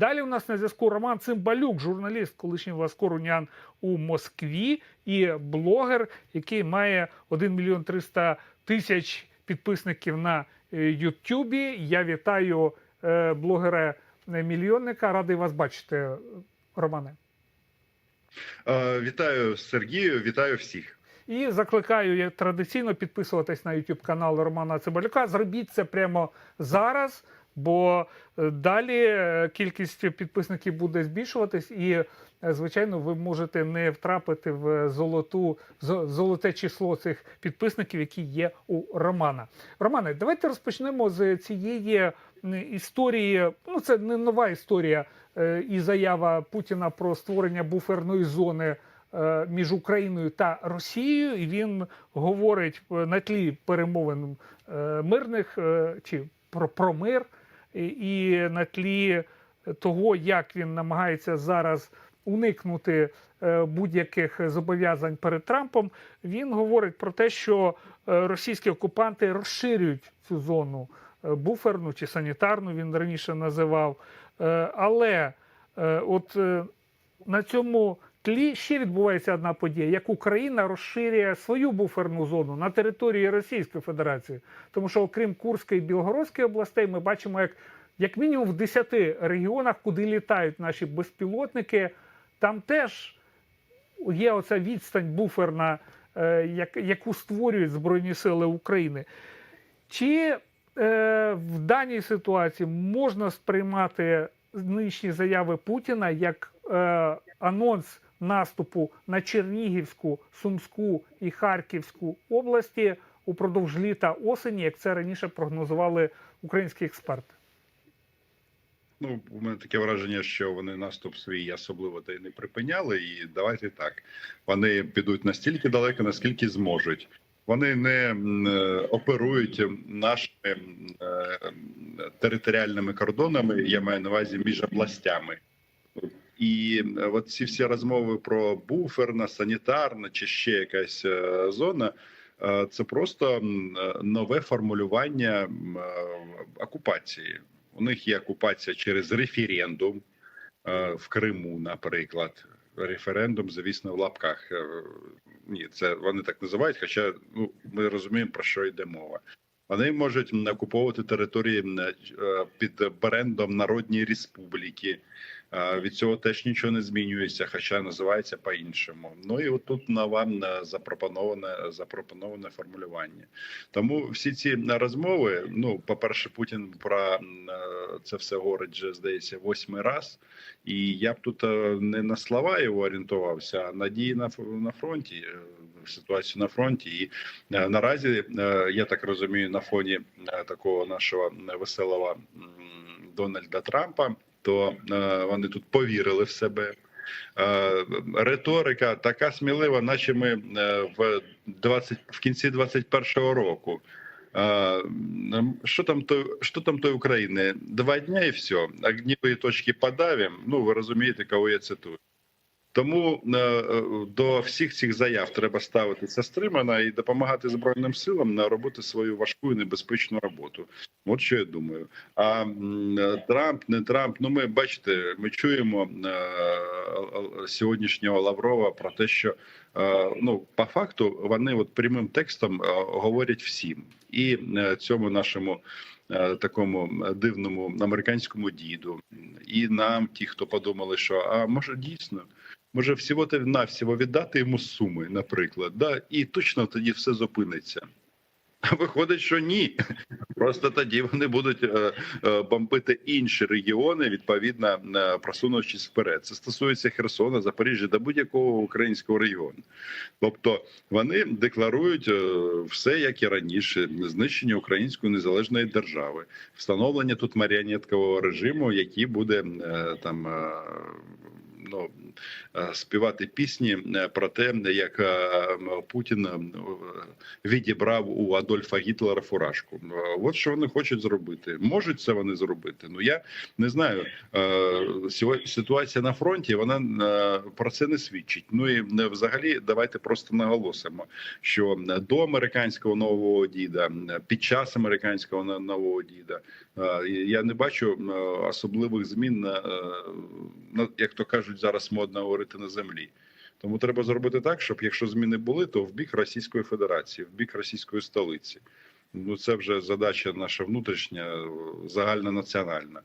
Далі у нас на зв'язку Роман Цимбалюк, журналіст, колишній Ласкорунян у Москві і блогер, який має 1 мільйон 300 тисяч підписників на е, Ютубі. Я вітаю е, блогера е, мільйонника. Радий вас бачити, Романе. Вітаю Сергію, вітаю всіх. І закликаю як традиційно підписуватись на YouTube канал Романа Цибалюка. Зробіть це прямо зараз, бо е, далі е, кількість підписників буде збільшуватись, і е, звичайно, ви можете не втрапити в золоту золоте число цих підписників, які є у Романа. Романе, давайте розпочнемо з цієї історії. Ну, це не нова історія і заява Путіна про створення буферної зони між Україною та Росією, і він говорить е, на тлі перемовин е, мирних е, чи про, про мир, і, на тлі того, як він намагається зараз уникнути е, будь-яких зобов'язань перед Трампом. Він говорить про те, що е, російські окупанти розширюють цю зону е, буферну чи санітарну, він раніше називав. Е, Але е, от е, на цьому тлі ще відбувається одна подія, як Україна розширює свою буферну зону на території Російської Федерації. Тому що, окрім Курської і Білгородської областей, ми бачимо, як, як мінімум в 10 регіонах, куди літають наші безпілотники, там теж є оця відстань буферна, е, як, яку створюють Збройні Сили України. Чи е, в даній ситуації можна сприймати нинішні заяви Путіна як е, анонс наступу на Чернігівську, Сумську і Харківську області упродовж літа осені, як це раніше прогнозували українські експерти? Ну, у мене таке враження, що вони наступ свій особливо та й не припиняли. І давайте так. Вони підуть настільки далеко, наскільки зможуть. Вони не е, оперують нашими е, територіальними кордонами. Я маю на увазі між областями. І е, от ці всі розмови про буферна, санітарна чи ще якась е, зона. е, Це просто нове формулювання окупації. У них є окупація через референдум в Криму, наприклад. Референдум, звісно, в лапках. Ні, це вони так називають, хоча ну, ми розуміємо, про що йде мова. Вони можуть окуповувати території під брендом Народні Республіки. Від цього теж нічого не змінюється, хоча називається по-іншому. Ну і от тут на вам е, запропоноване запропоноване формулювання. Тому всі ці розмови. Ну, по-перше, Путін про е, це все говорить вже здається восьмий раз. І я б тут е, не на слова його орієнтувався, а на дії на на фронті, ситуацію на фронті. І наразі я так розумію, на фоні такого нашого веселого Дональда Трампа, то е, вони тут повірили в себе. Е, Риторика така смілива, наче ми е, в 20, в кінці 21-го року. Що там то що там той України? Два дня і все. Огніві точки подавим. Ну ви розумієте, кого я цитую. Тому е, е, до всіх цих заяв треба ставитися стримано і допомагати збройним силам на робити свою важку і небезпечну роботу. От що я думаю. А е, Трамп, не Трамп. Ну, ми бачите, ми чуємо сьогоднішнього Лаврова про те, що ну по факту вони от прямим текстом говорять всім, і цьому нашому. Е, Такому дивному американському діду, і нам, ті, хто подумали, що а може дійсно, може всього навсього віддати йому суми, наприклад, да, і точно тоді все зупиниться. Виходить, що ні. Просто тоді вони будуть е, е, бомбити інші регіони, відповідно е, просунувшись вперед. Це стосується Херсона, Запоріжжя та будь-якого українського регіону. Тобто вони декларують все як і раніше: знищення української незалежної держави, встановлення тут маріонеткового режиму, який буде там. Ну, е, співати пісні е, про те, як е, Путін відібрав у Адольфа Гітлера фуражку. От що вони хочуть зробити. Можуть це вони зробити. Ну я не знаю. Ситуація на фронті вона про це не свідчить. Ну і взагалі, давайте просто наголосимо, що до американського нового діда, під час американського нового діда, я не бачу особливих змін на, на як то кажуть, зараз модно говорити на землі. Тому треба зробити так, щоб якщо зміни були, то в бік Російської Федерації, в бік російської столиці. Ну це вже задача наша внутрішня, загальна загальнонаціональна.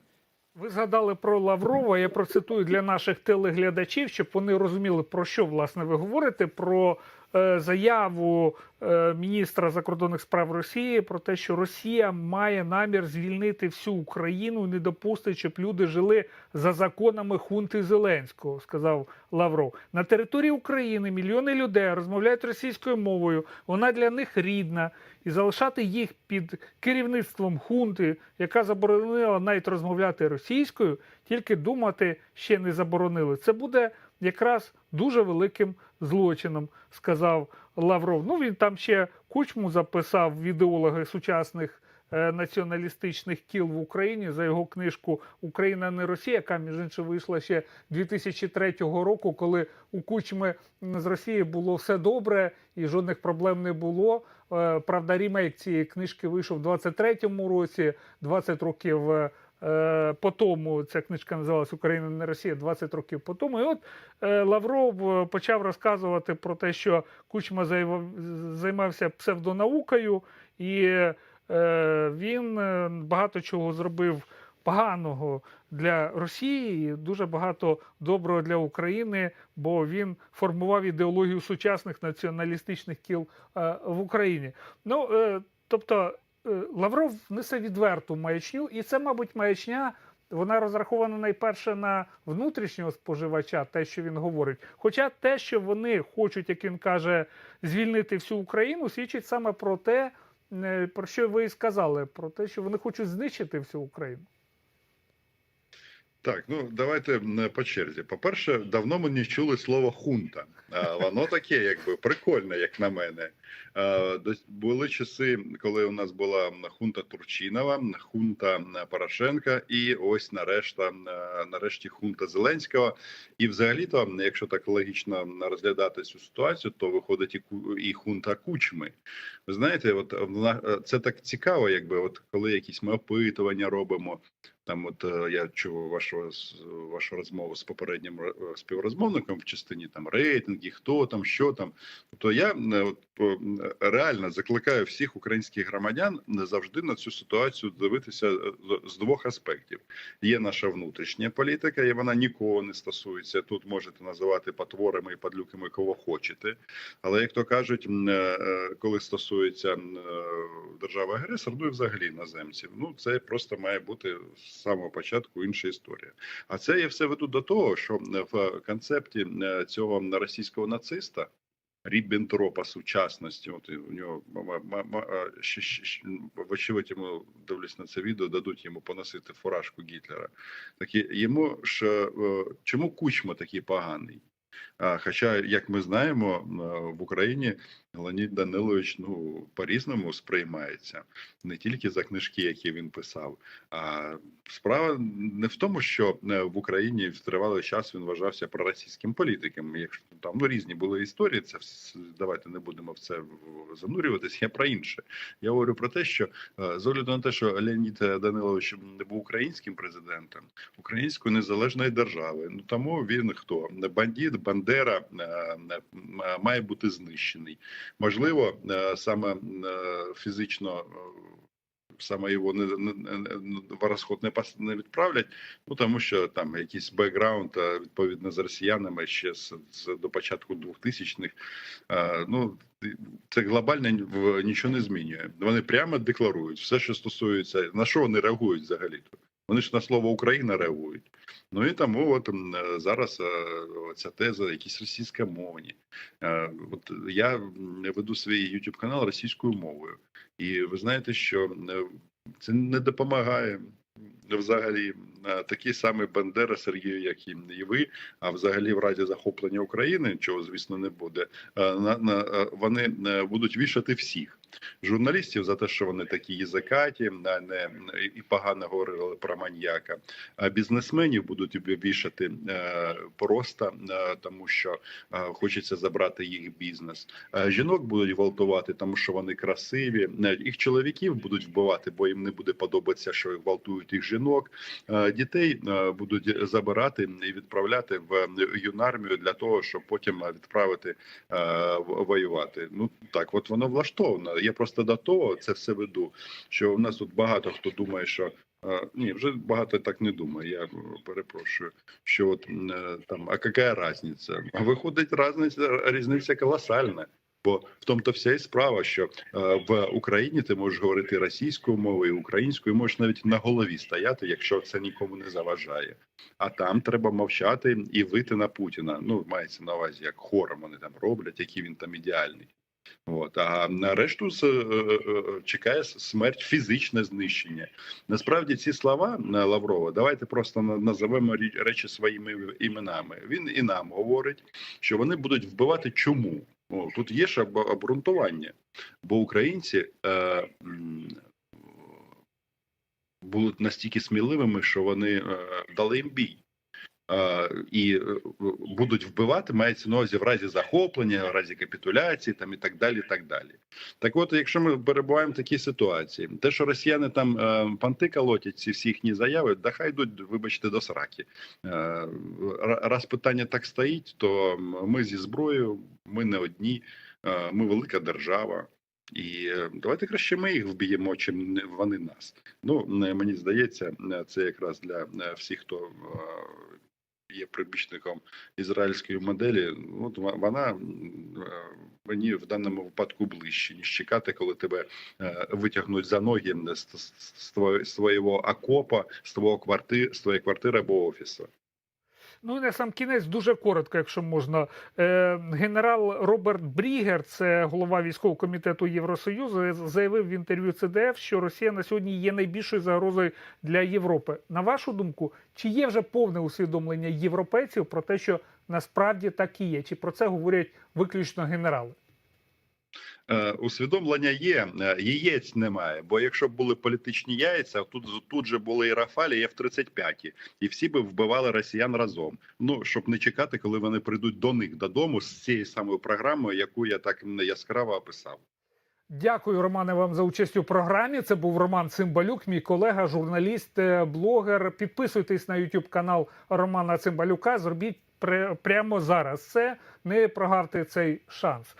Ви згадали про Лаврова. Я процитую для наших телеглядачів, щоб вони розуміли, про що власне ви говорите. Про заяву е, міністра закордонних справ Росії про те, що Росія має намір звільнити всю Україну не допустить, щоб люди жили за законами хунти Зеленського, сказав Лавров. На території України мільйони людей розмовляють російською мовою. Вона для них рідна, і залишати їх під керівництвом хунти, яка заборонила навіть розмовляти російською, тільки думати ще не заборонили. Це буде якраз дуже великим злочином, сказав Лавров. Ну він там ще кучму записав в ідеологи сучасних. е, Націоналістичних кіл в Україні за його книжку Україна не Росія, яка між іншим вийшла ще 2003 року, коли у Кучми з Росії було все добре і жодних проблем не було. Е, Правда, ремейк цієї книжки вийшов в 23-му році, 20 років е, по тому. Ця книжка називалась Україна не Росія 20 років по тому. І от е, Лавров е, почав розказувати про те, що Кучма займався псевдонаукою, і е, він е, багато чого зробив поганого для Росії, і дуже багато доброго для України, бо він формував ідеологію сучасних націоналістичних кіл е, в Україні. Ну е, тобто е, Лавров несе відверту маячню, і це, мабуть, маячня. Вона розрахована найперше на внутрішнього споживача, те, що він говорить. Хоча те, що вони хочуть, як він каже, звільнити всю Україну, свідчить саме про те, е, про що ви і сказали, про те, що вони хочуть знищити всю Україну. Так, ну давайте по черзі. По-перше, давно ми не чули слово хунта. Воно таке, якби прикольне, як на мене. Були часи, коли у нас була хунта Турчинова, хунта Порошенка, і ось нарешті, нарешті хунта Зеленського. І взагалі-то, якщо так логічно розглядати цю ситуацію, то виходить і хунта Кучми. Ви знаєте, от вона- це так цікаво, якби от коли якісь ми опитування робимо. Там, от е, я чув вашу вашу розмову з попереднім е, співрозмовником в частині там рейтинги, хто там, що там. Тобто я е, от реально закликаю всіх українських громадян не завжди на цю ситуацію дивитися з- двох аспектів. Є наша внутрішня політика, і вона нікого не стосується. Тут можете називати потворами і падлюками кого хочете. Але як то кажуть, коли стосується держави агресор, ну і взагалі іноземців, ну це просто має бути самого початку інша історія. А це я все веду до того, що е, в концепті е, цього російського нациста. Ріббентропа сучасності, от у нього ще, вочевидь йому дивлюсь на це відео, дадуть йому поносити фуражку Гітлера. Так йому ж е, чому кучма такий поганий? Хоча, як ми знаємо, в Україні Леонід Данилович ну по-різному сприймається не тільки за книжки, які він писав. А справа не в тому, що е, в Україні в тривалий час він вважався проросійським політиком. Якщо там ну різні були історії, це давайте не будемо в це занурюватись. Я про інше. Я говорю про те, що е, з огляду на те, що Леонід Данилович не був українським президентом української незалежної держави. Ну тому він хто бандит, бандера е, е, має бути знищений. Можливо, е, саме фізично. Саме його не, не, не- в розход не, не відправлять, ну тому що там якийсь бекграунд відповідно з росіянами ще з, з до початку 2000-х. Е, Ну це глобально нічого не змінює. Вони прямо декларують все, що стосується на що вони реагують взагалі. то Вони ж на слово Україна реагують. Ну і тому от е, зараз е, ця теза, якісь російськомовні. Е, От я веду свій YouTube канал російською мовою, і ви знаєте, що це не допомагає. взагалі такий самий Бандера Сергію, як і ви. А взагалі, в разі захоплення України, чого звісно не буде, на, вони будуть вішати всіх журналістів за те, що вони такі язикаті, а не і погано говорили про маньяка. А бізнесменів будуть вішати е, просто е, тому, що е, хочеться забрати їх бізнес. Жінок будуть гвалтувати, тому що вони красиві. Їх чоловіків будуть вбивати, бо їм не буде подобатися, що гвалтують їх жінок. Дітей будуть забирати і відправляти в юнармію для того, щоб потім відправити воювати. Ну так, от воно влаштовано. Я просто до того це все веду. Що у нас тут багато хто думає, що. е, Ні, вже багато так не думає. Я перепрошую, що от е, там, а яка різниця? А виходить, різниця, різниця колосальна. Бо в тому то вся і справа, що е, в Україні ти можеш говорити російською мовою, українською, можеш навіть на голові стояти, якщо це нікому не заважає. А там треба мовчати і вийти на Путіна. Ну мається на увазі, як хором вони там роблять, який він там ідеальний. От а на решту з- е, е, чекає смерть, фізичне знищення. Насправді ці слова е, Лаврова, давайте просто на- називемо речі своїми іменами. Він і нам говорить, що вони будуть вбивати чому. О, тут є ж обґрунтування, бо українці е, були настільки сміливими, що вони е, дали їм бій. І е, будуть вбивати, мається на увазі в разі захоплення, в разі капітуляції там і так далі. Так далі. Так от, якщо ми перебуваємо в такій ситуації, те, що росіяни там е, панти колотять ці всі їхні заяви, да хай йдуть, вибачте, до сраки. Раз питання так стоїть, то ми зі зброєю, ми не одні, ми велика держава. І давайте краще ми їх вб'ємо, чим вони нас. Ну мені здається, це якраз для е, всіх, хто е, є прибічником ізраїльської моделі. От вона е, мені в даному випадку ближче, ніж чекати, коли тебе е, витягнуть за ноги з, твоєго окопа, з твого квартири, з квартири або офісу. Ну і на сам кінець дуже коротко, якщо можна. Е, генерал Роберт Брігер, це голова військового комітету Євросоюзу, заявив в інтерв'ю ЦДФ, що Росія на сьогодні є найбільшою загрозою для Європи. На вашу думку, чи є вже повне усвідомлення європейців про те, що насправді так і є? Чи про це говорять виключно генерали? Е, усвідомлення є, е, яєць немає. Бо якщо б були політичні яйця, тут тут же були і Рафалі, і F-35, і всі би вбивали росіян разом. Ну щоб не чекати, коли вони прийдуть до них додому з цією самою програмою, яку я так яскраво описав. Дякую, Романе, вам за участь у програмі. Це був Роман Цимбалюк, мій колега, журналіст, е, блогер. Підписуйтесь на YouTube канал Романа Цимбалюка. Зробіть прямо зараз це. Не прогавте цей шанс.